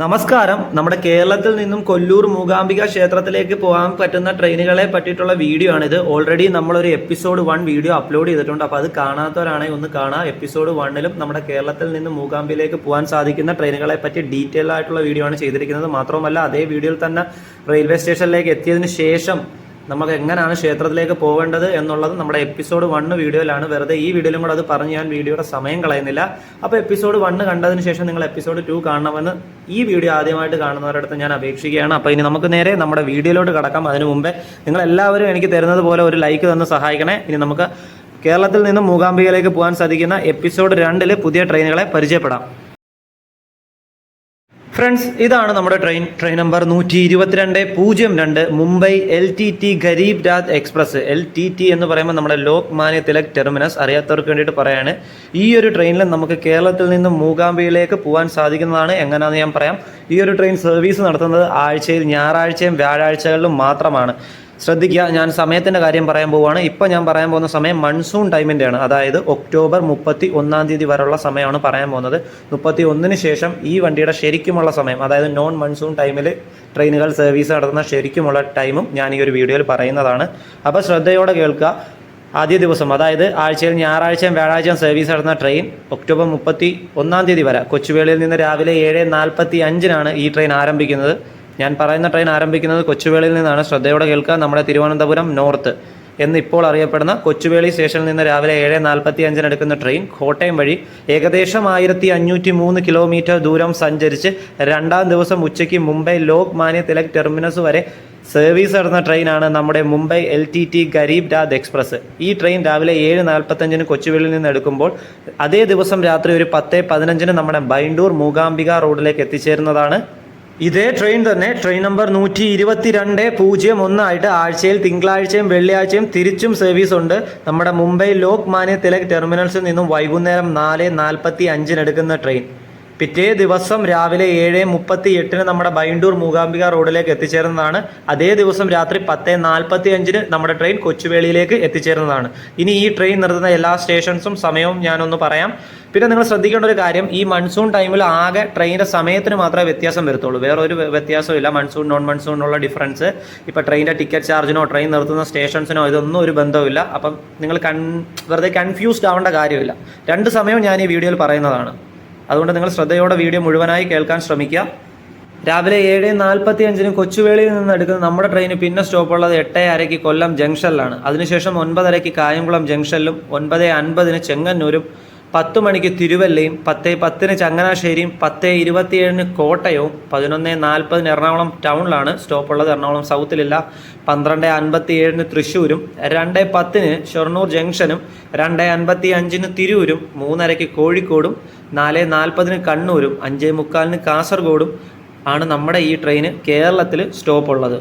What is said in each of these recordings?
നമസ്കാരം. നമ്മുടെ കേരളത്തിൽ നിന്നും കൊല്ലൂർ മൂകാംബിക ക്ഷേത്രത്തിലേക്ക് പോകാൻ പറ്റുന്ന ട്രെയിനുകളെ പറ്റിയിട്ടുള്ള വീഡിയോ ആണിത്. ഓൾറെഡി നമ്മളൊരു എപ്പിസോഡ് വൺ വീഡിയോ അപ്ലോഡ് ചെയ്തിട്ടുണ്ട്. അപ്പോൾ അത് കാണാത്തവരാണെങ്കിൽ ഒന്ന് കാണാം. എപ്പിസോഡ് വണ്ണിലും നമ്മുടെ കേരളത്തിൽ നിന്നും മൂകാംബിയിലേക്ക് പോകാൻ സാധിക്കുന്ന ട്രെയിനുകളെ പറ്റി ഡീറ്റെയിൽ ആയിട്ടുള്ള വീഡിയോ ആണ് ചെയ്തിരിക്കുന്നത്. മാത്രമല്ല അതേ വീഡിയോയിൽ തന്നെ റെയിൽവേ സ്റ്റേഷനിലേക്ക് എത്തിയതിന് ശേഷം നമുക്ക് എങ്ങനെയാണ് ക്ഷേത്രത്തിലേക്ക് പോകേണ്ടത് എന്നുള്ളത് നമ്മുടെ എപ്പിസോഡ് വണ്ണ് വീഡിയോയിലാണ്. വെറുതെ ഈ വീഡിയോയിലും കൂടെ അത് പറഞ്ഞ് ഞാൻ വീഡിയോയുടെ സമയം കളയുന്നില്ല. അപ്പോൾ എപ്പിസോഡ് വണ്ണ് കണ്ടതിന് ശേഷം നിങ്ങൾ എപ്പിസോഡ് ടു കാണണമെന്ന് ഈ വീഡിയോ ആദ്യമായിട്ട് കാണുന്നവരുടെ അടുത്ത് ഞാൻ അപേക്ഷിക്കുകയാണ്. അപ്പോൾ ഇനി നമുക്ക് നേരെ നമ്മുടെ വീഡിയോയിലോട്ട് കടക്കാം. അതിനു മുമ്പേ നിങ്ങൾ എല്ലാവരും എനിക്ക് തരുന്നത് പോലെ ഒരു ലൈക്ക് തന്ന് സഹായിക്കണേ. ഇനി നമുക്ക് കേരളത്തിൽ നിന്നും മൂകാംബികയിലേക്ക് പോകാൻ സാധിക്കുന്ന എപ്പിസോഡ് രണ്ടിൽ പുതിയ ട്രെയിനുകളെ പരിചയപ്പെടാം. ഫ്രണ്ട്സ് ഇതാണ് നമ്മുടെ ട്രെയിൻ ട്രെയിൻ നമ്പർ നൂറ്റി ഇരുപത്തിരണ്ട് പൂജ്യം രണ്ട് Mumbai L T T Garib Raj express L T T എന്ന് പറയുമ്പോൾ നമ്മുടെ ലോക് മാന്യ തിലക് ടെർമിനസ് അറിയാത്തവർക്ക് വേണ്ടിയിട്ട് പറയാണ്. ഈ ഒരു ട്രെയിനിൽ നമുക്ക് കേരളത്തിൽ നിന്ന് മൂകാംബിയിലേക്ക് പോകാൻ സാധിക്കുന്നതാണ്. എങ്ങനെയാണെന്ന് ഞാൻ പറയാം. ഈ ഒരു ട്രെയിൻ സർവീസ് നടത്തുന്നത് ആഴ്ചയിൽ ഞായറാഴ്ചയും വ്യാഴാഴ്ചകളിലും മാത്രമാണ്. ശ്രദ്ധിക്കുക ഞാൻ സമയത്തിന്റെ കാര്യം പറയാൻ പോവുകയാണ് ഇപ്പോൾ ഞാൻ പറയാൻ പോകുന്ന സമയം മൺസൂൺ ടൈമിന്റെയാണ് അതായത് ഒക്ടോബർ മുപ്പത്തി ഒന്നാം തീയതി വരെയുള്ള സമയമാണ് പറയാൻ പോകുന്നത്. മുപ്പത്തി ഒന്നിന് ശേഷം ഈ വണ്ടിയുടെ ശരിക്കുമുള്ള സമയം അതായത് നോൺ മൺസൂൺ ടൈമിൽ ട്രെയിനുകൾ സർവീസ് നടത്തുന്ന ശരിക്കുമുള്ള ടൈമും ഞാൻ ഈ ഒരു വീഡിയോയിൽ പറയുന്നതാണ്. അപ്പോൾ ശ്രദ്ധയോടെ കേൾക്കുക. ആദ്യ ദിവസം അതായത് ആഴ്ചയിൽ ഞായറാഴ്ചയും വ്യാഴാഴ്ചയും സർവീസ് നടത്തുന്ന ട്രെയിൻ ഒക്ടോബർ മുപ്പത്തി ഒന്നാം തീയതി വരെ കൊച്ചുവേളിയിൽ നിന്ന് രാവിലെ ഏഴ് നാൽപ്പത്തി അഞ്ചിനാണ് ഈ ട്രെയിൻ ആരംഭിക്കുന്നത്. ഞാൻ പറയുന്ന ട്രെയിൻ ആരംഭിക്കുന്നത് കൊച്ചുവേളിയിൽ നിന്നാണ്. ശ്രദ്ധയോടെ കേൾക്കുക. നമ്മുടെ തിരുവനന്തപുരം നോർത്ത് എന്ന് ഇപ്പോൾ അറിയപ്പെടുന്ന കൊച്ചുവേളി സ്റ്റേഷനിൽ നിന്ന് രാവിലെ ഏഴ് നാൽപ്പത്തി അഞ്ചിന് എടുക്കുന്ന ട്രെയിൻ കോട്ടയം വഴി ഏകദേശം ആയിരത്തി അഞ്ഞൂറ്റി മൂന്ന് കിലോമീറ്റർ ദൂരം സഞ്ചരിച്ച് രണ്ടാം ദിവസം ഉച്ചയ്ക്ക് മുംബൈ ലോക് മാന്യ തിലക് ടെർമിനസ് വരെ സർവീസ് നടന്ന ട്രെയിനാണ് നമ്മുടെ Mumbai L T T Garib Rath express. ഈ ട്രെയിൻ രാവിലെ ഏഴ് നാൽപ്പത്തഞ്ചിന് കൊച്ചുവേളിയിൽ നിന്ന് എടുക്കുമ്പോൾ അതേ ദിവസം രാത്രി ഒരു പത്ത് പതിനഞ്ചിന് നമ്മുടെ ബൈണ്ടൂർ മൂകാംബിക റോഡിലേക്ക് എത്തിച്ചേരുന്നതാണ് ഇതേ ട്രെയിൻ തന്നെ ട്രെയിൻ നമ്പർ നൂറ്റി ഇരുപത്തിരണ്ട് പൂജ്യം ഒന്നായിട്ട് ആഴ്ചയിൽ തിങ്കളാഴ്ചയും വെള്ളിയാഴ്ചയും തിരിച്ചും സർവീസ് ഉണ്ട്. നമ്മുടെ മുംബൈ ലോക് മാന്യ തിലക് ടെർമിനൽസിൽ നിന്നും വൈകുന്നേരം നാല് നാൽപ്പത്തി അഞ്ചിന് എടുക്കുന്ന ട്രെയിൻ പിറ്റേ ദിവസം രാവിലെ ഏഴ് മുപ്പത്തി എട്ടിന് നമ്മുടെ ബൈണ്ടൂർ മൂകാംബിക റോഡിലേക്ക് എത്തിച്ചേരുന്നതാണ് അതേ ദിവസം രാത്രി പത്ത് നാൽപ്പത്തി അഞ്ചിന് നമ്മുടെ ട്രെയിൻ കൊച്ചുവേളിയിലേക്ക് എത്തിച്ചേരുന്നതാണ് ഇനി ഈ ട്രെയിൻ നിർത്തുന്ന എല്ലാ സ്റ്റേഷൻസും സമയവും ഞാനൊന്ന് പറയാം. പിന്നെ നിങ്ങൾ ശ്രദ്ധിക്കേണ്ട ഒരു കാര്യം ഈ മൺസൂൺ ടൈമിൽ ആകെ ട്രെയിനിന്റെ സമയത്തിന് മാത്രമേ വ്യത്യാസം വരത്തുള്ളൂ. വേറെ ഒരു വ്യത്യാസവും ഇല്ല മൺസൂൺ നോൺ മൺസൂണിനുള്ള ഡിഫറൻസ്. ഇപ്പോൾ ട്രെയിനിന്റെ ടിക്കറ്റ് ചാർജിനോ ട്രെയിൻ നിർത്തുന്ന സ്റ്റേഷൻസിനോ ഇതൊന്നും ഒരു ബന്ധമില്ല അപ്പം നിങ്ങൾ കൺ വെറുതെ കൺഫ്യൂസ്ഡ് ആവേണ്ട കാര്യമില്ല. രണ്ട് സമയവും ഞാൻ ഈ വീഡിയോയിൽ പറയുന്നതാണ്. അതുകൊണ്ട് നിങ്ങൾ ശ്രദ്ധയോടെ വീഡിയോ മുഴുവനായി കേൾക്കാൻ ശ്രമിക്കുക. രാവിലെ ഏഴ് നാൽപ്പത്തി അഞ്ചിന് കൊച്ചുവേളിയിൽ നിന്ന് എടുക്കുന്ന നമ്മുടെ ട്രെയിന് പിന്നെ സ്റ്റോപ്പുള്ളത് എട്ട് അരയ്ക്ക് കൊല്ലം ജംഗ്ഷനിലാണ്. അതിനുശേഷം ഒൻപതരയ്ക്ക് കായംകുളം ജംഗ്ഷനിലും ഒൻപത് അൻപതിന് ചെങ്ങന്നൂരും പത്ത് മണിക്ക് തിരുവല്ലയും പത്ത് പത്തിന് ചങ്ങനാശ്ശേരിയും പത്ത് ഇരുപത്തിയേഴിന് കോട്ടയവും പതിനൊന്ന് നാൽപ്പതിന് എറണാകുളം ടൗണിലാണ് സ്റ്റോപ്പ് ഉള്ളത്. എറണാകുളം സൗത്തിലില്ല പന്ത്രണ്ട് അൻപത്തി ഏഴിന് തൃശ്ശൂരും രണ്ട് പത്തിന് ഷൊർണൂർ ജംഗ്ഷനും രണ്ട് അൻപത്തി അഞ്ചിന് തിരൂരും മൂന്നരയ്ക്ക് കോഴിക്കോടും നാല് നാൽപ്പതിന് കണ്ണൂരും അഞ്ചേ മുക്കാലിന് കാസർഗോഡും ആണ് നമ്മുടെ ഈ ട്രെയിന് കേരളത്തിൽ സ്റ്റോപ്പുള്ളത്.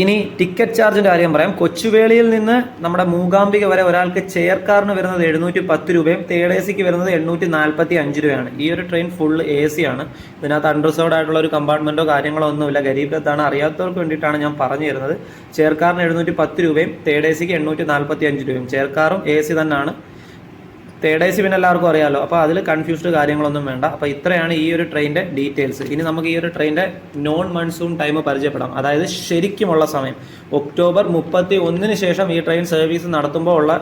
ഇനി ടിക്കറ്റ് ചാർജിന്റെ കാര്യം പറയാം. കൊച്ചുവേളിയിൽ നിന്ന് നമ്മുടെ മൂകാംബിക വരെ ഒരാൾക്ക് ചെയർ കാറിന് വരുന്നത് എഴുന്നൂറ്റി പത്ത് രൂപയും തേർഡ് എ സിക്ക് വരുന്നത് എണ്ണൂറ്റി നാൽപ്പത്തി അഞ്ച് രൂപയാണ്. ഈ ഒരു ട്രെയിൻ ഫുൾ എ സി ആണ്. ഇതിനകത്ത് അൺറിസർവ്ഡ് ആയിട്ടുള്ള ഒരു കമ്പാർട്ട്മെന്റോ കാര്യങ്ങളോ ഒന്നുമില്ല. ഗരീബ് രത്താണ് അറിയാത്തവർക്ക് വേണ്ടിയിട്ടാണ് ഞാൻ പറഞ്ഞു തരുന്നത്. ചെയർ കാറിന് എഴുന്നൂറ്റി പത്ത് രൂപയും തേർഡ് എ സിക്ക് എണ്ണൂറ്റി നാൽപ്പത്തി അഞ്ച് രൂപയും ചെയർ കാറും എ സി തന്നെയാണ്. തേർഡ് എ സി പിന്നെ എല്ലാവർക്കും അറിയാമല്ലോ അപ്പോൾ അതിൽ കൺഫ്യൂസ്ഡ് കാര്യങ്ങളൊന്നും വേണ്ട. അപ്പോൾ ഇത്രയാണ് ഈ ഒരു ട്രെയിനിന്റെ ഡീറ്റെയിൽസ് ഇനി നമുക്ക് ഈ ഒരു ട്രെയിനിന്റെ നോൺ മൺസൂൺ ടൈം പരിചയപ്പെടാം. അതായത് ശരിക്കുമുള്ള സമയം. ഒക്ടോബർ മുപ്പത്തി ഒന്നിന് ശേഷം ഈ ട്രെയിൻ സർവീസ് നടത്തുമ്പോൾ ഉള്ള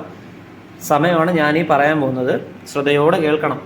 സമയമാണ് ഞാൻ പറയാൻ പോകുന്നത്. ശ്രദ്ധയോടെ കേൾക്കണം.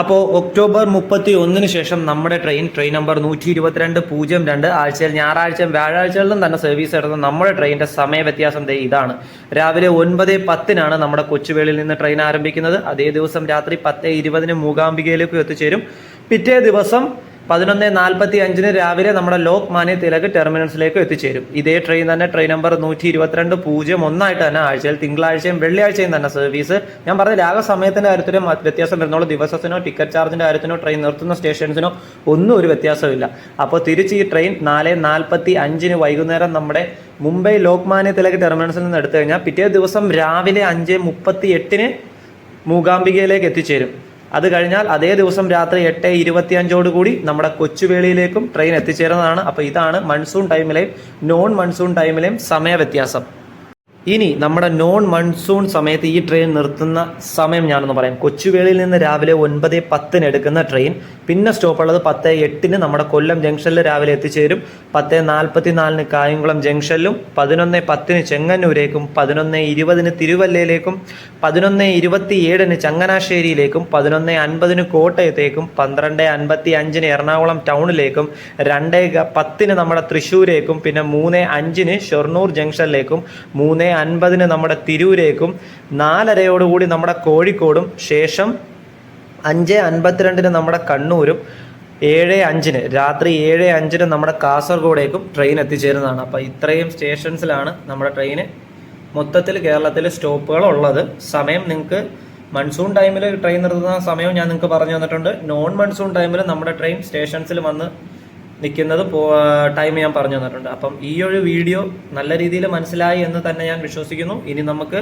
അപ്പോൾ ഒക്ടോബർ മുപ്പത്തി ഒന്നിന് ശേഷം നമ്മുടെ ട്രെയിൻ ട്രെയിൻ നമ്പർ നൂറ്റി ഇരുപത്തിരണ്ട് പൂജ്യം രണ്ട് ആഴ്ചയിൽ ഞായറാഴ്ചയും വ്യാഴാഴ്ചകളിലും തന്നെ സർവീസ് നടത്തുന്ന നമ്മുടെ ട്രെയിനിന്റെ സമയ വ്യത്യാസം ഇതാണ്. രാവിലെ ഒൻപത് പത്തിനാണ് നമ്മുടെ കൊച്ചുവേളിയിൽ നിന്ന് ട്രെയിൻ ആരംഭിക്കുന്നത്. അതേ ദിവസം രാത്രി പത്ത് ഇരുപതിന് മൂകാംബികയിലേക്ക് എത്തിച്ചേരും. പിറ്റേ ദിവസം പതിനൊന്ന് നാൽപ്പത്തി അഞ്ചിന് രാവിലെ നമ്മുടെ ലോക് മാന്യ തിലക് ടെർമിനൽസിലേക്ക് എത്തിച്ചേരും. ഇതേ ട്രെയിൻ തന്നെ ട്രെയിൻ നമ്പർ നൂറ്റി ഇരുപത്തിരണ്ട് പൂജ്യം ഒന്നായിട്ട് തന്നെ ആഴ്ചയിൽ തിങ്കളാഴ്ചയും വെള്ളിയാഴ്ചയും തന്നെ സർവീസ് ഞാൻ പറഞ്ഞ രാഗ സമയത്തിന്റെ കാര്യത്തിലും വ്യത്യാസം വരുന്നുള്ളൂ. ദിവസത്തിനോ ടിക്കറ്റ് ചാർജിന്റെ കാര്യത്തിനോ ട്രെയിൻ നിർത്തുന്ന സ്റ്റേഷൻസിനോ ഒന്നും ഒരു വ്യത്യാസമില്ല അപ്പോൾ തിരിച്ച് ഈ ട്രെയിൻ നാല് നാൽപ്പത്തി അഞ്ചിന് വൈകുന്നേരം നമ്മുടെ മുംബൈ ലോക്മാന്യ തിലക് ടെർമിനൽസിൽ നിന്ന് എടുത്തു കഴിഞ്ഞാൽ പിറ്റേ ദിവസം രാവിലെ അഞ്ച് മുപ്പത്തി എട്ടിന് മൂകാംബികയിലേക്ക് എത്തിച്ചേരും. അത് കഴിഞ്ഞാൽ അതേ ദിവസം രാത്രി എട്ട് ഇരുപത്തി കൂടി നമ്മുടെ കൊച്ചുവേളിയിലേക്കും ട്രെയിൻ എത്തിച്ചേരുന്നതാണ്. അപ്പോൾ ഇതാണ് മൺസൂൺ ടൈമിലെയും നോൺ മൺസൂൺ ടൈമിലെയും സമയ വ്യത്യാസം. ഇനി നമ്മുടെ നോൺ മൺസൂൺ സമയത്ത് ഈ ട്രെയിൻ നിർത്തുന്ന സമയം ഞാനൊന്ന് പറയാം. കൊച്ചുവേളിയിൽ നിന്ന് രാവിലെ ഒൻപത് പത്തിന് എടുക്കുന്ന ട്രെയിൻ പിന്നെ സ്റ്റോപ്പ് ഉള്ളത് പത്ത് എട്ടിന് നമ്മുടെ കൊല്ലം ജംഗ്ഷനിൽ രാവിലെ എത്തിച്ചേരും. പത്ത് നാൽപ്പത്തി നാലിന് കായംകുളം ജംഗ്ഷനിലും പതിനൊന്ന് പത്തിന് ചെങ്ങന്നൂരേക്കും പതിനൊന്ന് ഇരുപതിന് തിരുവല്ലയിലേക്കും പതിനൊന്ന് ഇരുപത്തി ഏഴിന് ചങ്ങനാശ്ശേരിയിലേക്കും പതിനൊന്ന് അൻപതിന് കോട്ടയത്തേക്കും പന്ത്രണ്ട് അൻപത്തി അഞ്ചിന് എറണാകുളം ടൗണിലേക്കും രണ്ട് പത്തിന് നമ്മുടെ തൃശ്ശൂരേക്കും പിന്നെ മൂന്ന് അഞ്ചിന് ഷൊർണൂർ ജംഗ്ഷനിലേക്കും മൂന്ന് അൻപതിന് നമ്മുടെ തിരൂരേക്കും നാലരയോടുകൂടി നമ്മുടെ കോഴിക്കോടും ശേഷം അഞ്ച് അൻപത്തിരണ്ടിന് നമ്മുടെ കണ്ണൂരും ഏഴ് അഞ്ചിന് രാത്രി ഏഴ് അഞ്ചിന് നമ്മുടെ കാസർഗോഡേക്കും ട്രെയിൻ എത്തിച്ചേരുന്നതാണ്. അപ്പോൾ ഇത്രയും സ്റ്റേഷൻസിലാണ് നമ്മുടെ ട്രെയിന് മൊത്തത്തിൽ കേരളത്തിൽ സ്റ്റോപ്പുകൾ ഉള്ളത് സമയം നിങ്ങൾക്ക് മൺസൂൺ ടൈമിൽ ട്രെയിൻ നിർത്തുന്ന സമയം ഞാൻ നിങ്ങൾക്ക് പറഞ്ഞു തന്നിട്ടുണ്ട്. നോൺ മൺസൂൺ ടൈമിൽ നമ്മുടെ ട്രെയിൻ സ്റ്റേഷൻസിൽ വന്ന് നിൽക്കുന്നത് ടൈം ഞാൻ പറഞ്ഞു തന്നിട്ടുണ്ട്. അപ്പം ഈ ഒരു വീഡിയോ നല്ല രീതിയിൽ മനസ്സിലായി എന്ന് തന്നെ ഞാൻ വിശ്വസിക്കുന്നു. ഇനി നമുക്ക്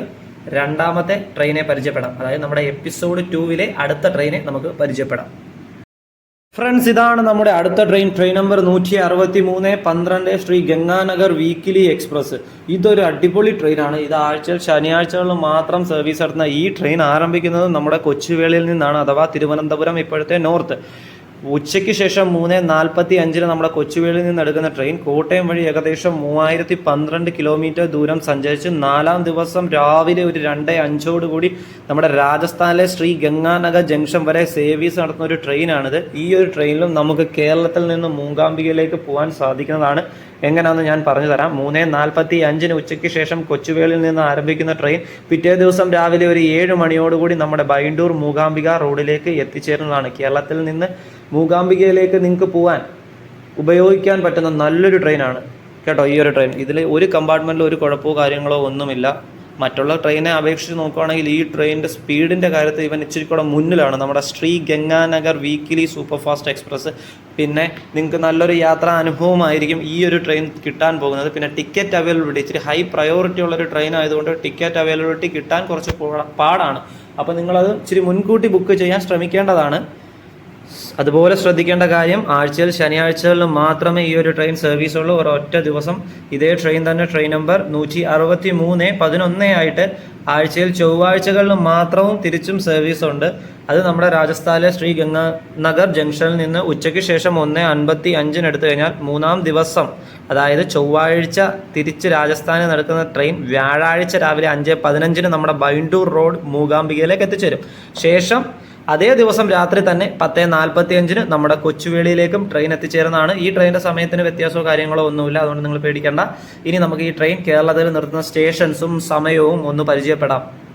രണ്ടാമത്തെ ട്രെയിനെ പരിചയപ്പെടാം. അതായത് നമ്മുടെ എപ്പിസോഡ് ടൂവിലെ അടുത്ത ട്രെയിനെ നമുക്ക് പരിചയപ്പെടാം. ഫ്രണ്ട്സ് ഇതാണ് നമ്മുടെ അടുത്ത ട്രെയിൻ ട്രെയിൻ നമ്പർ നൂറ്റി അറുപത്തി മൂന്ന് പന്ത്രണ്ട് ശ്രീ ഗംഗാനഗർ വീക്കിലി എക്സ്പ്രസ് ഇതൊരു അടിപൊളി ട്രെയിനാണ് ഇത് ആഴ്ച ശനിയാഴ്ചകളിൽ മാത്രം സർവീസ് നടത്തുന്ന ഈ ട്രെയിൻ ആരംഭിക്കുന്നത് നമ്മുടെ കൊച്ചുവേളിയിൽ നിന്നാണ് അഥവാ തിരുവനന്തപുരം ഇപ്പോഴത്തെ നോർത്ത് ഉച്ചയ്ക്ക് ശേഷം മൂന്ന് നാൽപ്പത്തി അഞ്ചിന് നമ്മുടെ കൊച്ചുവേളിൽ നിന്ന് എടുക്കുന്ന ട്രെയിൻ കോട്ടയം വഴി ഏകദേശം മൂവായിരത്തി പന്ത്രണ്ട് കിലോമീറ്റർ ദൂരം സഞ്ചരിച്ച് നാലാം ദിവസം രാവിലെ ഒരു രണ്ട് അഞ്ചോടുകൂടി നമ്മുടെ രാജസ്ഥാനിലെ ശ്രീ ഗംഗാനഗർ ജംഗ്ഷൻ വരെ സേവീസ് നടത്തുന്ന ഒരു ട്രെയിനാണിത് ഈ ഒരു ട്രെയിനിലും നമുക്ക് കേരളത്തിൽ നിന്ന് മൂകാംബികയിലേക്ക് പോകാൻ സാധിക്കുന്നതാണ്. എങ്ങനെയാണെന്ന് ഞാൻ പറഞ്ഞു തരാം. മൂന്ന് നാൽപ്പത്തി അഞ്ചിന് ഉച്ചയ്ക്ക് ശേഷം കൊച്ചുവേളിൽ നിന്ന് ആരംഭിക്കുന്ന ട്രെയിൻ പിറ്റേ ദിവസം രാവിലെ ഒരു ഏഴ് മണിയോടുകൂടി നമ്മുടെ ബൈണ്ടൂർ മൂകാംബിക റോഡിലേക്ക് എത്തിച്ചേരുന്നതാണ്. കേരളത്തിൽ നിന്ന് മൂകാംബികയിലേക്ക് നിങ്ങൾക്ക് പോകാൻ ഉപയോഗിക്കാൻ പറ്റുന്ന നല്ലൊരു ട്രെയിനാണ് കേട്ടോ ഈ ഒരു ട്രെയിൻ ഇതിൽ ഒരു കമ്പാർട്ട്മെന്റിൽ ഒരു കുഴപ്പമോ കാര്യങ്ങളോ ഒന്നുമില്ല. മറ്റുള്ള ട്രെയിനെ അപേക്ഷിച്ച് നോക്കുകയാണെങ്കിൽ ഈ ട്രെയിനിന്റെ സ്പീഡിന്റെ കാര്യത്തിൽ ഇവൻ ഇച്ചിരി കൂടെ മുന്നിലാണ്. നമ്മുടെ Shri Ganganagar weekly super fast express പിന്നെ നിങ്ങൾക്ക് നല്ലൊരു യാത്രാ അനുഭവമായിരിക്കും ഈ ഒരു ട്രെയിൻ കിട്ടാൻ പോകുന്നത്. പിന്നെ ടിക്കറ്റ് അവൈലബിലിറ്റി ഇച്ചിരി ഹൈ പ്രയോറിറ്റി ഉള്ളൊരു ട്രെയിൻ ആയതുകൊണ്ട് ടിക്കറ്റ് അവൈലബിലിറ്റി കിട്ടാൻ കുറച്ച് പാടാണ്. അപ്പോൾ നിങ്ങളത് ഇച്ചിരി മുൻകൂട്ടി ബുക്ക് ചെയ്യാൻ ശ്രമിക്കേണ്ടതാണ്. അതുപോലെ ശ്രദ്ധിക്കേണ്ട കാര്യം ആഴ്ചയിൽ ശനിയാഴ്ചകളിൽ മാത്രമേ ഈ ഒരു ട്രെയിൻ സർവീസ് ഉള്ളൂ. ഒരൊറ്റ ദിവസം ഇതേ ട്രെയിൻ തന്നെ ട്രെയിൻ നമ്പർ നൂറ്റി അറുപത്തി മൂന്ന് പതിനൊന്ന് ആയിട്ട് ആഴ്ചയിൽ ചൊവ്വാഴ്ചകളിൽ മാത്രവും തിരിച്ചും സർവീസ് ഉണ്ട്. അത് നമ്മുടെ രാജസ്ഥാനിലെ ശ്രീ ഗംഗാനഗർ ജംഗ്ഷനിൽ നിന്ന് ഉച്ചയ്ക്ക് ശേഷം ഒന്ന് അൻപത്തി അഞ്ചിന് എടുത്തു കഴിഞ്ഞാൽ മൂന്നാം ദിവസം അതായത് ചൊവ്വാഴ്ച തിരിച്ച് രാജസ്ഥാനിൽ നടക്കുന്ന ട്രെയിൻ വ്യാഴാഴ്ച രാവിലെ അഞ്ച് പതിനഞ്ചിന് നമ്മുടെ ബൈണ്ടൂർ റോഡ് മൂകാംബികയിലേക്ക് എത്തിച്ചേരും. ശേഷം അതേ ദിവസം രാത്രി തന്നെ പത്ത് നാൽപ്പത്തി അഞ്ചിന് നമ്മുടെ കൊച്ചുവേളിയിലേക്കും ട്രെയിൻ എത്തിച്ചേരുന്നതാണ്. ഈ ട്രെയിനിന്റെ സമയത്തിന് വ്യത്യാസമോ കാര്യങ്ങളോ ഒന്നുമില്ല. അതുകൊണ്ട് നിങ്ങൾ പേടിക്കേണ്ട. ഇനി നമുക്ക് ഈ ട്രെയിൻ കേരളത്തിൽ നിർത്തുന്ന സ്റ്റേഷൻസും സമയവും ഒന്ന് പരിചയപ്പെടാം.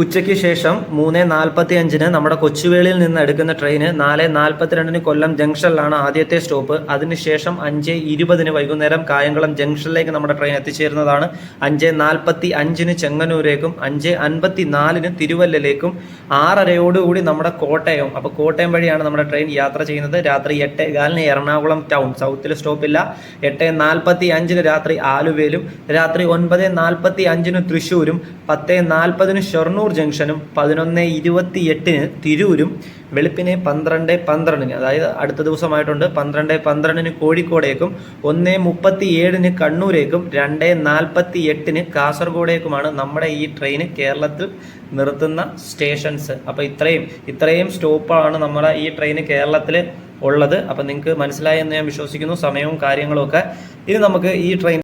ഉച്ചയ്ക്ക് ശേഷം മൂന്ന് നാൽപ്പത്തി അഞ്ചിന് നമ്മുടെ കൊച്ചുവേളിയിൽ നിന്ന് എടുക്കുന്ന ട്രെയിന് നാല് നാൽപ്പത്തിരണ്ടിന് കൊല്ലം ജംഗ്ഷനിലാണ് ആദ്യത്തെ സ്റ്റോപ്പ്. അതിനുശേഷം അഞ്ച് ഇരുപതിന് വൈകുന്നേരം കായംകുളം ജംഗ്ഷനിലേക്ക് നമ്മുടെ ട്രെയിൻ എത്തിച്ചേരുന്നതാണ്. അഞ്ച് നാൽപ്പത്തി അഞ്ചിന് ചെങ്ങന്നൂരേക്കും അഞ്ച് അൻപത്തി നാലിന് തിരുവല്ലയിലേക്കും ആറരയോടുകൂടി നമ്മുടെ കോട്ടയം. അപ്പോൾ കോട്ടയം വഴിയാണ് നമ്മുടെ ട്രെയിൻ യാത്ര ചെയ്യുന്നത്. രാത്രി എട്ടേ കാലിന് എറണാകുളം ടൗൺ. സൗത്തിൽ സ്റ്റോപ്പില്ല. എട്ട് നാൽപ്പത്തി അഞ്ചിന് രാത്രി ആലുവയിലും രാത്രി ഒൻപത് നാൽപ്പത്തി അഞ്ചിന് തൃശ്ശൂരും പത്ത് നാൽപ്പതിന് ഷൊർണൂർ ജംഗ്ഷനും പതിനൊന്ന് ഇരുപത്തി എട്ടിന് തിരൂരും വെളുപ്പിനെ പന്ത്രണ്ട് പന്ത്രണ്ടിന് അതായത് അടുത്ത ദിവസമായിട്ടുണ്ട് പന്ത്രണ്ട് പന്ത്രണ്ടിന് കോഴിക്കോടേക്കും ഒന്ന് മുപ്പത്തി ഏഴിന് കണ്ണൂരേക്കും രണ്ട് നാൽപ്പത്തി എട്ടിന് കാസർഗോഡേക്കുമാണ് നമ്മുടെ ഈ ട്രെയിൻ കേരളത്തിൽ നിർത്തുന്ന സ്റ്റേഷൻസ്. അപ്പോൾ ഇത്രയും ഇത്രയും സ്റ്റോപ്പാണ് നമ്മുടെ ഈ ട്രെയിൻ കേരളത്തിൽ ഉള്ളത്. അപ്പം നിങ്ങൾക്ക് മനസ്സിലായി എന്ന് ഞാൻ വിശ്വസിക്കുന്നു സമയവും കാര്യങ്ങളും ഒക്കെ ഇനി നമുക്ക് ഈ ട്രെയിൻ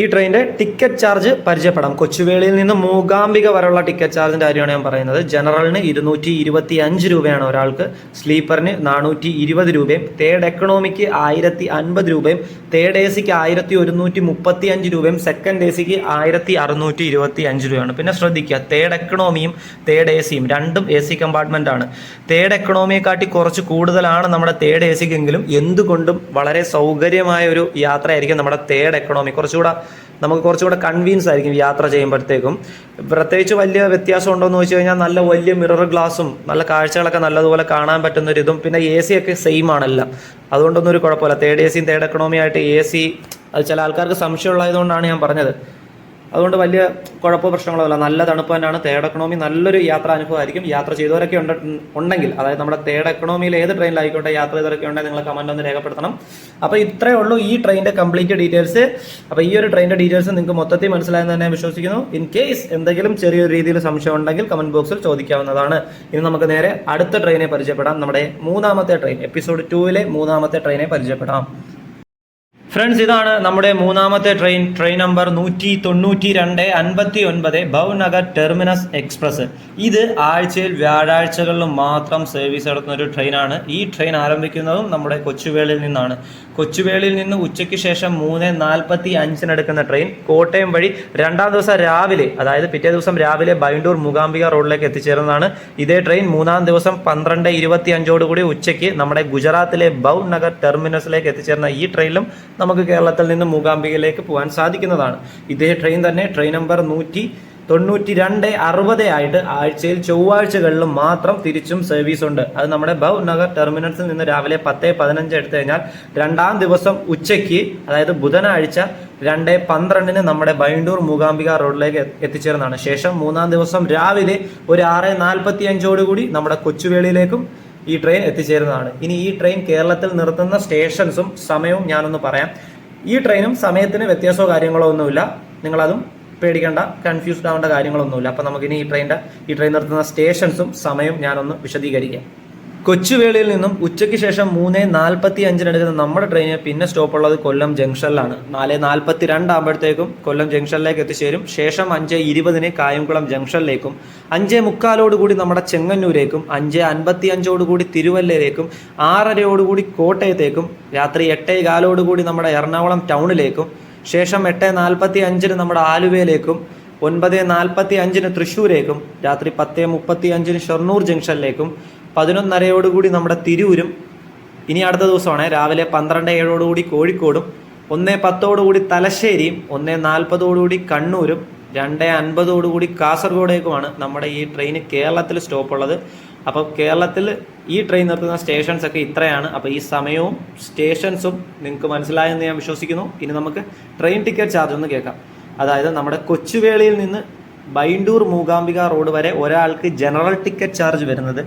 ഈ ട്രെയിനിന്റെ ടിക്കറ്റ് ചാർജ് പരിചയപ്പെടാം. കൊച്ചുവേളിയിൽ നിന്ന് മൂകാംബിക വരെയുള്ള ടിക്കറ്റ് ചാർജിന്റെ കാര്യമാണ് ഞാൻ പറയുന്നത്. ജനറലിന് ഇരുന്നൂറ്റി ഇരുപത്തി അഞ്ച് രൂപയാണ് ഒരാൾക്ക്. സ്ലീപ്പറിന് നാനൂറ്റി ഇരുപത് രൂപയും തേർഡ് എക്കണോമിക്ക് ആയിരത്തി അൻപത് രൂപയും തേർഡ് എ സിക്ക് ആയിരത്തി ഒരുന്നൂറ്റി മുപ്പത്തി അഞ്ച് രൂപയും സെക്കൻഡ് എ സിക്ക് ആയിരത്തി അറുന്നൂറ്റി ഇരുപത്തി അഞ്ച് രൂപയാണ്. പിന്നെ ശ്രദ്ധിക്കുക തേർഡ് എക്കണോമിയും തേർഡ് എ സിയും രണ്ടും എ സി കമ്പാർട്ട്മെന്റ് ആണ്. തേർഡ് എക്കണോമിയെക്കാട്ടി കുറച്ച് കൂടുതലാണ് നമ്മുടെ തേർഡ് എ സിക്കെങ്കിലും എന്തുകൊണ്ടും വളരെ സൗകര്യമായ ഒരു യാത്രയായിരിക്കും നമ്മുടെ തേർഡ് എക്കണോമി കുറച്ചുകൂടെ നമുക്ക് കുറച്ചുകൂടെ കൺവീൻസ് ആയിരിക്കും യാത്ര ചെയ്യുമ്പോഴത്തേക്കും. പ്രത്യേകിച്ച് വലിയ വ്യത്യാസം ഉണ്ടോ എന്ന് ചോദിച്ചു കഴിഞ്ഞാൽ നല്ല വലിയ മിറർ ഗ്ലാസും നല്ല കാഴ്ചകളൊക്കെ നല്ലതുപോലെ കാണാൻ പറ്റുന്ന ഒരു ഇതും പിന്നെ എ സി ഒക്കെ സെയിം ആണെല്ലാം. അതുകൊണ്ടൊന്നും ഒരു കുഴപ്പമില്ല. തേർഡ് എ സിയും തേർഡ് എക്കണോമി ആയിട്ട് എ സി അത് ചില ആൾക്കാർക്ക് സംശയമുള്ളതുകൊണ്ടാണ് ഞാൻ പറഞ്ഞത്. അതുകൊണ്ട് വലിയ കുഴപ്പമോ പ്രശ്നങ്ങളോ അല്ല നല്ല തണുപ്പ് തന്നെയാണ്. തേർഡ് എക്കണോമി നല്ലൊരു യാത്രാ അനുഭവമായിരിക്കും. യാത്ര ചെയ്തവരൊക്കെ ഉണ്ട് ഉണ്ടെങ്കിൽ. അതായത് നമ്മുടെ തേർഡ് എക്കണോമിയിൽ ഏത് ട്രെയിനിലായിക്കോട്ടെ യാത്ര ചെയ്തവരൊക്കെ ഉണ്ടെങ്കിൽ നിങ്ങൾ കമന്റ് ഒന്ന് രേഖപ്പെടുത്തണം. അപ്പോൾ ഇത്രയേ ഉള്ളൂ ഈ ട്രെയിനിന്റെ കംപ്ലീറ്റ് ഡീറ്റെയിൽസ് അപ്പോൾ ഈ ഒരു ട്രെയിനിന്റെ ഡീറ്റെയിൽസ് നിങ്ങൾക്ക് മൊത്തത്തിൽ മനസ്സിലായെന്ന് തന്നെ വിശ്വസിക്കുന്നു. ഇൻ കേസ് എന്തെങ്കിലും ചെറിയൊരു രീതിയിൽ സംശയം ഉണ്ടെങ്കിൽ കമന്റ് ബോക്സിൽ ചോദിക്കാവുന്നതാണ്. ഇനി നമുക്ക് നേരെ അടുത്ത ട്രെയിനെ പരിചയപ്പെടാം. നമ്മുടെ മൂന്നാമത്തെ ട്രെയിൻ എപ്പിസോഡ് ടൂവിലെ മൂന്നാമത്തെ ട്രെയിനെ പരിചയപ്പെടാം. ഫ്രണ്ട്സ് ഇതാണ് നമ്മുടെ മൂന്നാമത്തെ ട്രെയിൻ. ട്രെയിൻ നമ്പർ നൂറ്റി തൊണ്ണൂറ്റി രണ്ട് അൻപത്തി ഒൻപത് ഭവ്നഗർ ടെർമിനസ് എക്സ്പ്രസ്. ഇത് ആഴ്ചയിൽ വ്യാഴാഴ്ചകളിലും മാത്രം സർവീസ് നടത്തുന്ന ഒരു ട്രെയിനാണ്. ഈ ട്രെയിൻ ആരംഭിക്കുന്നതും നമ്മുടെ കൊച്ചുവേളിയിൽ നിന്നാണ്. കൊച്ചുവേളിയിൽ നിന്ന് ഉച്ചയ്ക്ക് ശേഷം മൂന്ന് നാൽപ്പത്തി അഞ്ചിനെടുക്കുന്ന ട്രെയിൻ കോട്ടയം വഴി രണ്ടാം ദിവസം രാവിലെ അതായത് പിറ്റേ ദിവസം രാവിലെ ബൈണ്ടൂർ മൂകാംബിക റോഡിലേക്ക് എത്തിച്ചേരുന്നതാണ് ഇതേ ട്രെയിൻ മൂന്നാം ദിവസം പന്ത്രണ്ട് ഇരുപത്തി അഞ്ചോടുകൂടി ഉച്ചയ്ക്ക് നമ്മുടെ ഗുജറാത്തിലെ ബൗ നഗർ ടെർമിനസിലേക്ക് എത്തിച്ചേർന്ന ഈ ട്രെയിനിലും നമുക്ക് കേരളത്തിൽ നിന്ന് മൂകാംബികയിലേക്ക് പോകാൻ സാധിക്കുന്നതാണ്. ഇതേ ട്രെയിൻ തന്നെ ട്രെയിൻ നമ്പർ നൂറ്റി തൊണ്ണൂറ്റി രണ്ട് അറുപത് ആയിട്ട് ആഴ്ചയിൽ ചൊവ്വാഴ്ചകളിലും മാത്രം തിരിച്ചും സർവീസ് ഉണ്ട്. അത് നമ്മുടെ ഭവ് നഗർ ടെർമിനൽസിൽ നിന്ന് രാവിലെ പത്ത് പതിനഞ്ച് എടുത്തു കഴിഞ്ഞാൽ രണ്ടാം ദിവസം ഉച്ചയ്ക്ക് അതായത് ബുധനാഴ്ച രണ്ട് പന്ത്രണ്ടിന് നമ്മുടെ ബൈണ്ടൂർ മൂകാംബിക റോഡിലേക്ക് എത്തിച്ചേർന്നതാണ്. ശേഷം മൂന്നാം ദിവസം രാവിലെ ഒരു ആറ് നാൽപ്പത്തി അഞ്ചോടുകൂടി നമ്മുടെ കൊച്ചുവേളിയിലേക്കും ഈ ട്രെയിൻ എത്തിച്ചേരുന്നതാണ്. ഇനി ഈ ട്രെയിൻ കേരളത്തിൽ നിർത്തുന്ന സ്റ്റേഷൻസും സമയവും ഞാനൊന്ന് പറയാം. ഈ ട്രെയിനും സമയത്തിന് വ്യത്യാസമോ കാര്യങ്ങളോ ഒന്നുമില്ല. നിങ്ങളതും പേടിക്കേണ്ട കൺഫ്യൂസ്ഡ് ആവേണ്ട കാര്യങ്ങളൊന്നുമില്ല. അപ്പം നമുക്കിനി ഈ ട്രെയിനിന്റെ ഈ ട്രെയിൻ നിർത്തുന്ന സ്റ്റേഷൻസും സമയവും ഞാനൊന്ന് വിശദീകരിക്കാം. കൊച്ചുവേളിയിൽ നിന്നും ഉച്ചയ്ക്ക് ശേഷം മൂന്ന് നാൽപ്പത്തി അഞ്ചിനെടുക്കുന്ന നമ്മുടെ ട്രെയിന് പിന്നെ സ്റ്റോപ്പ് ഉള്ളത് കൊല്ലം ജംഗ്ഷനിലാണ് നാല് നാൽപ്പത്തി രണ്ടാകുമ്പോഴത്തേക്കും കൊല്ലം ജംഗ്ഷനിലേക്ക് എത്തിച്ചേരും. ശേഷം അഞ്ച് ഇരുപതിന് കായംകുളം ജംഗ്ഷനിലേക്കും അഞ്ച് മുക്കാലോടുകൂടി നമ്മുടെ ചെങ്ങന്നൂരേക്കും. അഞ്ച് അൻപത്തി അഞ്ചോടുകൂടി തിരുവല്ലയിലേക്കും. ആറരയോടുകൂടി കോട്ടയത്തേക്കും. രാത്രി എട്ടേ കാലോടുകൂടി നമ്മുടെ എറണാകുളം ടൗണിലേക്കും ശേഷം എട്ട് നാൽപ്പത്തി അഞ്ചിന് നമ്മുടെ ആലുവയിലേക്കും. ഒൻപത് നാൽപ്പത്തി അഞ്ചിന് തൃശ്ശൂരേക്കും. രാത്രി പത്ത് മുപ്പത്തി അഞ്ചിന് ഷൊർണൂർ ജംഗ്ഷനിലേക്കും പതിനൊന്നരയോടുകൂടി നമ്മുടെ തിരൂരും ഇനി അടുത്ത ദിവസമാണ്. രാവിലെ പന്ത്രണ്ട് ഏഴോടുകൂടി കോഴിക്കോടും ഒന്ന് പത്തോടുകൂടി തലശ്ശേരിയും ഒന്ന് നാൽപ്പതോടുകൂടി കണ്ണൂരും രണ്ട് അൻപതോടുകൂടി കാസർഗോഡേക്കുമാണ് നമ്മുടെ ഈ ട്രെയിൻ കേരളത്തിൽ സ്റ്റോപ്പ് ഉള്ളത് അപ്പോൾ കേരളത്തിൽ ഈ ട്രെയിൻ നിർത്തുന്ന സ്റ്റേഷൻസ് ഒക്കെ ഇത്രയാണ്. അപ്പോൾ ഈ സമയവും സ്റ്റേഷൻസും നിങ്ങൾക്ക് മനസ്സിലായെന്ന് ഞാൻ വിശ്വസിക്കുന്നു. ഇനി നമുക്ക് ട്രെയിൻ ടിക്കറ്റ് ചാർജ് ഒന്ന് കേൾക്കാം. അതായത് നമ്മുടെ കൊച്ചുവേളിയിൽ നിന്ന് ബൈണ്ടൂർ മൂകാംബിക റോഡ് വരെ ഒരാൾക്ക് ജനറൽ ടിക്കറ്റ് ചാർജ് വരുന്നത്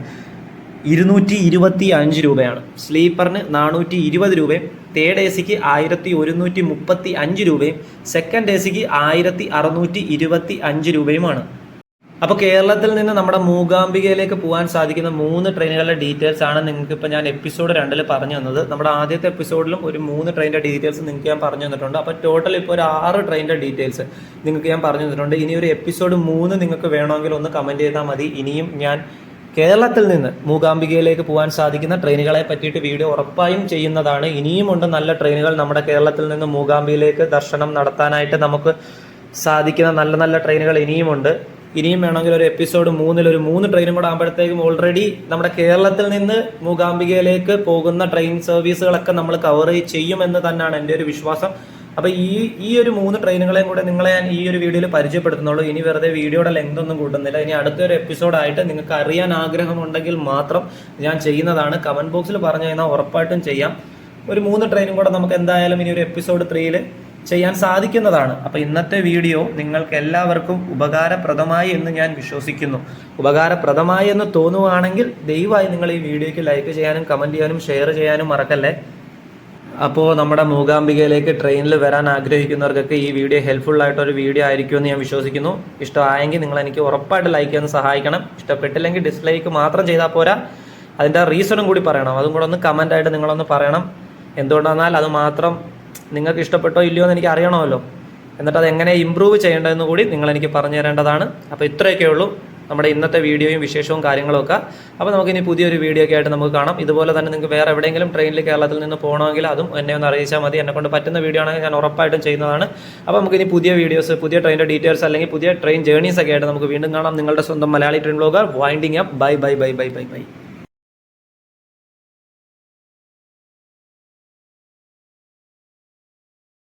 ഇരുന്നൂറ്റി ഇരുപത്തി അഞ്ച് രൂപയാണ്. സ്ലീപ്പറിന് നാനൂറ്റി ഇരുപത് രൂപയും തേർഡ് എ സിക്ക് ആയിരത്തി ഒരുന്നൂറ്റി മുപ്പത്തി അഞ്ച് രൂപയും സെക്കൻഡ് എ സിക്ക് ആയിരത്തി അറുന്നൂറ്റി ഇരുപത്തി അഞ്ച് രൂപയുമാണ്. അപ്പോൾ കേരളത്തിൽ നിന്ന് നമ്മുടെ മൂകാംബികയിലേക്ക് പോകാൻ സാധിക്കുന്ന മൂന്ന് ട്രെയിനുകളുടെ ഡീറ്റെയിൽസ് ആണ് നിങ്ങൾക്ക് ഇപ്പോൾ ഞാൻ എപ്പിസോഡ് രണ്ടിൽ പറഞ്ഞു തന്നത്. നമ്മുടെ ആദ്യത്തെ എപ്പിസോഡിലും ഒരു മൂന്ന് ട്രെയിനിന്റെ ഡീറ്റെയിൽസ് നിങ്ങൾക്ക് ഞാൻ പറഞ്ഞു തന്നിട്ടുണ്ട്. അപ്പോൾ ടോട്ടൽ ഇപ്പോൾ ഒരു ആറ് ട്രെയിനിന്റെ ഡീറ്റെയിൽസ് നിങ്ങൾക്ക് ഞാൻ പറഞ്ഞു തന്നിട്ടുണ്ട്. ഇനി ഒരു എപ്പിസോഡ് മൂന്ന് നിങ്ങൾക്ക് വേണമെങ്കിൽ ഒന്ന് കമന്റ് ചെയ്താൽ മതി. ഇനിയും ഞാൻ കേരളത്തിൽ നിന്ന് മൂകാംബികയിലേക്ക് പോകാൻ സാധിക്കുന്ന ട്രെയിനുകളെ പറ്റിയിട്ട് വീഡിയോ ഉറപ്പായും ചെയ്യുന്നതാണ്. ഇനിയുമുണ്ട് നല്ല ട്രെയിനുകൾ നമ്മുടെ കേരളത്തിൽ നിന്ന് മൂകാംബിയിലേക്ക് ദർശനം നടത്താനായിട്ട് നമുക്ക് സാധിക്കുന്ന നല്ല നല്ല ട്രെയിനുകൾ ഇനിയുമുണ്ട്. ഇനിയും വേണമെങ്കിൽ ഒരു എപ്പിസോഡ് മൂന്നിൽ ഒരു മൂന്ന് ട്രെയിനും കൂടെ ആകുമ്പോഴത്തേക്കും ഓൾറെഡി നമ്മുടെ കേരളത്തിൽ നിന്ന് മൂകാംബികയിലേക്ക് പോകുന്ന ട്രെയിൻ സർവീസുകളൊക്കെ നമ്മൾ കവർ ചെയ്യുമെന്ന് തന്നെയാണ് എന്റെ ഒരു വിശ്വാസം. അപ്പോൾ ഈ ഈ ഒരു മൂന്ന് ട്രെയിനുകളെയും കൂടെ നിങ്ങളെ ഞാൻ ഈ ഒരു വീഡിയോയിൽ പരിചയപ്പെടുത്തുന്നുള്ളൂ. ഇനി വെറുതെ വീഡിയോയുടെ ലെങ്ത് ഒന്നും കൂട്ടുന്നില്ല. ഇനി അടുത്തൊരു എപ്പിസോഡായിട്ട് നിങ്ങൾക്ക് അറിയാൻ ആഗ്രഹമുണ്ടെങ്കിൽ മാത്രം ഞാൻ ചെയ്യുന്നതാണ്. കമന്റ് ബോക്സിൽ പറഞ്ഞു കഴിഞ്ഞാൽ ഉറപ്പായിട്ടും ചെയ്യാം. ഒരു മൂന്ന് ട്രെയിനും കൂടെ നമുക്ക് എന്തായാലും ഇനി ഒരു എപ്പിസോഡ് ത്രീയിൽ ചെയ്യാൻ സാധിക്കുന്നതാണ്. അപ്പോൾ ഇന്നത്തെ വീഡിയോ നിങ്ങൾക്ക് എല്ലാവർക്കും ഉപകാരപ്രദമായി എന്ന് ഞാൻ വിശ്വസിക്കുന്നു. ഉപകാരപ്രദമായി എന്ന് തോന്നുവാണെങ്കിൽ ദയവായി നിങ്ങൾ ഈ വീഡിയോയ്ക്ക് ലൈക്ക് ചെയ്യാനും കമന്റ് ചെയ്യാനും ഷെയർ ചെയ്യാനും മറക്കല്ലേ? അപ്പോൾ നമ്മുടെ മൂകാംബികയിലേക്ക് ട്രെയിനിൽ വരാൻ ആഗ്രഹിക്കുന്നവർക്കൊക്കെ ഈ വീഡിയോ ഹെൽപ്ഫുൾ ആയിട്ടൊരു വീഡിയോ ആയിരിക്കുമെന്ന് ഞാൻ വിശ്വസിക്കുന്നു. ഇഷ്ടമായെങ്കിൽ നിങ്ങൾ എനിക്ക് ഉറപ്പായിട്ട് ലൈക്ക് ചെയ്യാൻ സഹായിക്കണം. ഇഷ്ടപ്പെട്ടില്ലെങ്കിൽ ഡിസ്ലൈക്ക് മാത്രം ചെയ്താൽ പോരാ. അതിന്റെ റീസണും കൂടി പറയണം. അതും കൂടെ ഒന്ന് കമന്റായിട്ട് നിങ്ങളൊന്ന് പറയണം. എന്തുകൊണ്ടെന്നാൽ അത് മാത്രം നിങ്ങൾക്ക് ഇഷ്ടപ്പെട്ടോ ഇല്ലയോ എന്ന് എനിക്ക് അറിയണമല്ലോ എന്നിട്ട് അത് എങ്ങനെ ഇമ്പ്രൂവ് ചെയ്യേണ്ടതെന്ന് കൂടി നിങ്ങൾ എനിക്ക് പറഞ്ഞു തരേണ്ടതാണ് അപ്പോൾ ഇത്രയൊക്കെ ഉള്ളൂ. നമ്മുടെ ഇന്നത്തെ വീഡിയോയും വിശേഷവും കാര്യങ്ങളും ഒക്കെ അപ്പോൾ നമുക്കിനി പുതിയൊരു വീഡിയോ ഒക്കെ ആയിട്ട് നമുക്ക് കാണാം. ഇതുപോലെ തന്നെ നിങ്ങൾക്ക് വേറെ എവിടെയെങ്കിലും ട്രെയിനിൽ കേരളത്തിൽ നിന്ന് പോകണമെങ്കിൽ അതും എന്നെ ഒന്ന് അറിയിച്ചാൽ മതി. എന്നെ കൊണ്ട് പറ്റുന്ന വീഡിയോ ആണെങ്കിൽ ഞാൻ ഉറപ്പായിട്ടും ചെയ്യുന്നതാണ്. അപ്പോൾ നമുക്ക് ഇനി പുതിയ വീഡിയോസ് പുതിയ ട്രെയിനിന്റെ ഡീറ്റെയിൽസ് അല്ലെങ്കിൽ പുതിയ ട്രെയിൻ ജേർണീസ് ഒക്കെ ആയിട്ട് നമുക്ക് വീണ്ടും കാണാം. നിങ്ങളുടെ സ്വന്തം Malayali train blogger winding up bye bye bye bye bye bye.